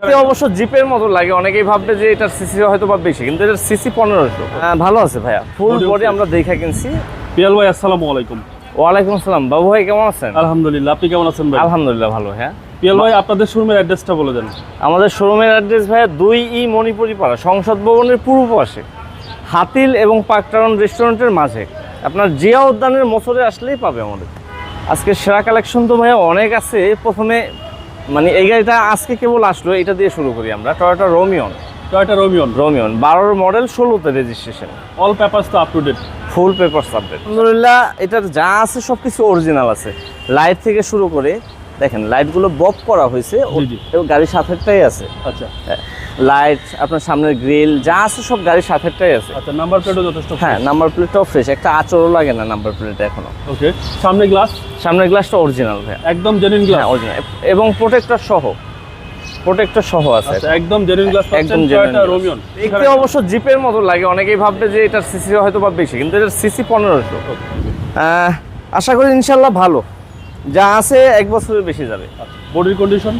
দেখতে অবশ্য জিপের মতো লাগে। অনেকেই ভাববে যে এটার সিসি হয়তো বা বেশি কিন্তু এটার সিসি পনেরোশো ভালো আছে ভাইয়া। ফুল বডি আমরা দেখা কিনছি। পিয়াল ভাই আসসালামু আলাইকুম। ওয়ালাইকুম আসসালাম। বাবু ভাই কেমন আছেন? আলহামদুলিল্লাহ আপনি কেমন আছেন ভাই? আলহামদুলিল্লাহ ভালো হ্যাঁ পিয়াল ভাই আপনাদের শোরুমের অ্যাড্রেসটা বলে দেন। আমাদের শোরুমের অ্যাড্রেস ভাইয়া দুই ই মণিপুরি পাড়া সংসদ ভবনের পূর্ব পাশে। হাতিল এবং পাকটাউন রেস্টুরেন্টের মাঝে। আপনার জিয়া উদ্যানের মোসরে আসলেই পাবে আমাদের। আজকে সেরা কালেকশন তো ভাইয়া অনেক আছে। প্রথমে মানে এই গাড়িটা আজকে কেবল আসলো এটা দিয়ে শুরু করি আমরা। Toyota Rumion Toyota Rumion Romion বারোর মডেল ষোলোতে রেজিস্ট্রেশন অল পেপার্স তো up to date full papers update আলহামদুলিল্লাহ এটার যা আছে সব কিছু অরিজিনাল আছে। লাইট থেকে শুরু করে দেখেন লাইটগুলো বব করা হয়েছে। এবং গাড়ির সাথেটাই আছে। আচ্ছা। লাইট আপনার সামনের গ্রিল যা আছে সব গাড়ির সাথেটাই আছে। আচ্ছা নাম্বার প্লেটও যথেষ্ট হ্যাঁ নাম্বার প্লেটটাও ফ্রেশ একটা আচরও লাগে না নাম্বার প্লেটে এখনও। ওকে সামনে গ্লাস সামনের গ্লাসটা অরিজিনাল ভাই একদম জেনুইন গ্লাস হ্যাঁ অরিজিনাল এবং প্রোটেক্টর সহ প্রোটেক্টর সহ আছে। আচ্ছা একদম জেনুইন গ্লাস একদম টয়টা রোমিয়ন দেখতে অবশ্য জিপের মতো লাগে অনেকেই ভাববে যে এটার সিসি হয়তো বা বেশি কিন্তু এটার সিসি পনেরোশো। আশা করি ইনশাল্লাহ ভালো। যা আছে এক বছরের বেশি যাবে। বডির কন্ডিশন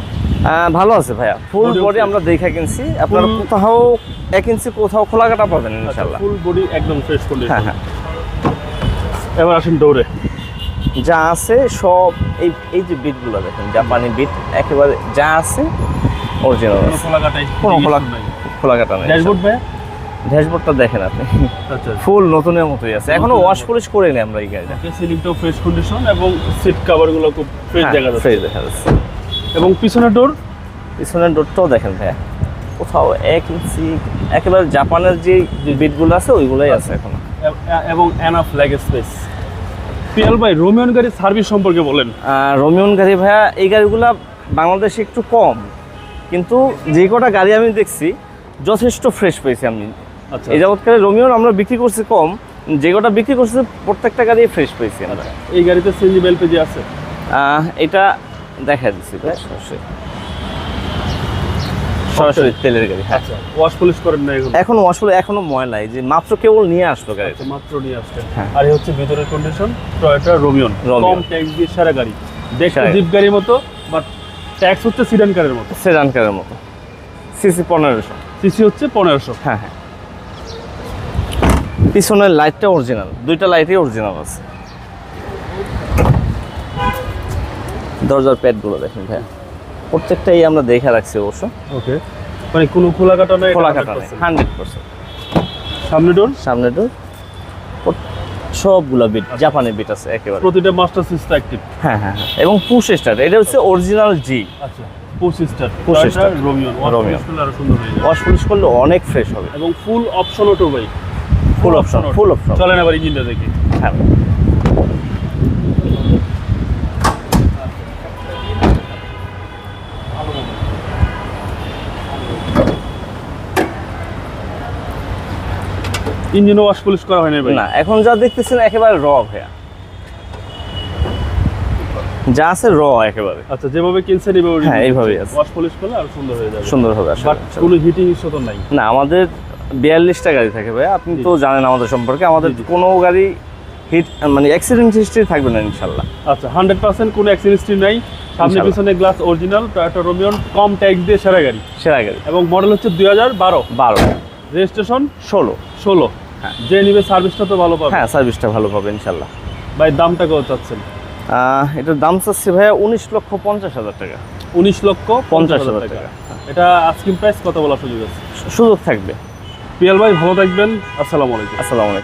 ভালো আছে ভাইয়া। ফুল বডি আমরা দেখা কিনছি। আপনার কোথাও এক ইঞ্চি কোথাও খোলা কাটা পাবেন ইনশাল্লাহ ফুল বডি একদম ফ্রেশ হ্যাঁ কন্ডিশন হ্যাঁ। এবার আসেন দৌড়ে। যা আছে সব এই এই যে বিটগুলো দেখেন জাপানি বিট একেবারে যা আছে অরিজিনাল কোনো খোলা কাটাই কোনো খোলা খোলা কাটা নেই। ড্যাশবোর্ড ভাই ড্যাশবোর্ডটা দেখেন আপনি। আচ্ছা ফুল নতুনের মতোই আছে। এখনও ওয়াশ পলিশ করে নি আমরা এই গাড়িটা। সিলিংটাও ফ্রেশ কন্ডিশন এবং সিট কভারগুলো খুব ফ্রেশ হ্যাঁ, দেখা যাচ্ছে। ফ্রেশ দেখা যাচ্ছে। এবং পিছনের ডোর পিছনের ডোরটাও দেখেন ভাইয়া। কোথাও এক ইঞ্চি একেবারে জাপানের যে বিটগুলো আছে ওইগুলোই আছে এখনও। এবং এনাফ লেগ স্পেস পিয়াল ভাই রোমিয়ন গাড়ির সার্ভিস সম্পর্কে বলেন। রোমিয়ন গাড়ি ভাইয়া এই গাড়িগুলা বাংলাদেশে একটু কম। কিন্তু যে কটা গাড়ি আমি দেখছি যথেষ্ট ফ্রেশ পেয়েছি আমি। আচ্ছা এই যাবৎকালে রোমিয়ন আমরা বিক্রি করছি কম যে কটা বিক্রি করছি প্রত্যেকটা গাড়ি ফ্রেশ পেয়েছি আমরা। এই গাড়িতে সিএনজি বেল পেজি আছে? এটা দেখা দিচ্ছি ভাই সরাসরি সরাসরি তেলের গাড়ি হ্যাঁ। আচ্ছা ওয়াশ পলিশ করেন না এগুলো এখন ময়লা যে মাত্র কেবল নিয়ে আসলো গাড়ি আচ্ছা, মাত্র নিয়ে হ্যাঁ। আর হচ্ছে ভিতরের কন্ডিশন টয়োটা রোমিয়ন Romion। কম ট্যাক্স দিয়ে সারা গাড়ি। দেখতে। জিপ গাড়ির মতো বাট ট্যাক্স হচ্ছে সিডান কারের মতো। সেডান কারের মতো। সিসি পনেরোশো। সিসি হচ্ছে পনেরোশো। হ্যাঁ হ্যাঁ। পিছনের লাইটটা অরিজিনাল দুইটা লাইটই অরিজিনাল আছে। দরজার প্যাডগুলো দেখেন ভাইয়া। প্রত্যেকটাই আমরা দেখে রাখছি অবশ্য। ওকে মানে কোনো খোলা কাটা নাই খোলা কাটা নেই 100% হান্ড্রেড পার্সেন্ট সামনে ডোর সামনে ডোর সবগুলা বিট জাপানি বিট আছে একেবারে। প্রতিটা মাস্টার সিস্টেম অ্যাক্টিভ হ্যাঁ হ্যাঁ এবং পুশ স্টার্ট এটা হচ্ছে অরিজিনাল জি আচ্ছা পুশ স্টার পুশ হয়ে যাবে ওয়াশ পুলিশ করলে অনেক ফ্রেশ হবে। এবং ফুল অপশন অটো ভাই ফুল অপশন ফুল অপশন চলেন আবার ইঞ্জিনটা দেখি। হ্যাঁ। ইঞ্জিনও ওয়াশ পলিশ করা হয় না ভাই? না এখন যা দেখতেছেন একেবারে র ভাইয়া। যা আছে র একেবারে। আচ্ছা যেভাবে কিনছেন এইভাবে হ্যাঁ, এইভাবেই আছে। ওয়াশ পলিশ করলে আরও সুন্দর হয়ে যাবে। সুন্দর হবে বাট কোনো হিটিং ইস্যু তো নাই। না আমাদের বিয়াল্লিশটা গাড়ি থাকে ভাই আপনি তো জানেন আমাদের সম্পর্কে। আমাদের। কোনো গাড়ি হিট মানে অ্যাক্সিডেন্ট হিস্ট্রি থাকবে না ইনশাল্লাহ। আচ্ছা হান্ড্রেড পার্সেন্ট কোনো অ্যাক্সিডেন্ট হিস্ট্রি নাই। সামনে। পিছনে গ্লাস অরিজিনাল টয়োটা রোমিয়ন কম ট্যাক্স দিয়ে সেরা গাড়ি। সেরা গাড়ি। এবং মডেল হচ্ছে দুই হাজার বারো। বারো। রেজিস্ট্রেশন ষোলো। ষোলো। হ্যাঁ। যে নিবে সার্ভিসটা তো ভালো পাবে। হ্যাঁ সার্ভিসটা ভালো পাবে ইনশাল্লাহ। ভাই দামটা কত চাচ্ছেন? এটার দাম চাচ্ছি ভাইয়া উনিশ লক্ষ পঞ্চাশ হাজার টাকা। উনিশ লক্ষ পঞ্চাশ হাজার টাকা। এটা আস্কিং প্রাইস কত বলা সুযোগ আছে? সুযোগ থাকবে। পিয়াল ভাই ভালো থাকবেন। আসসালামু আলাইকুম। আসসালামু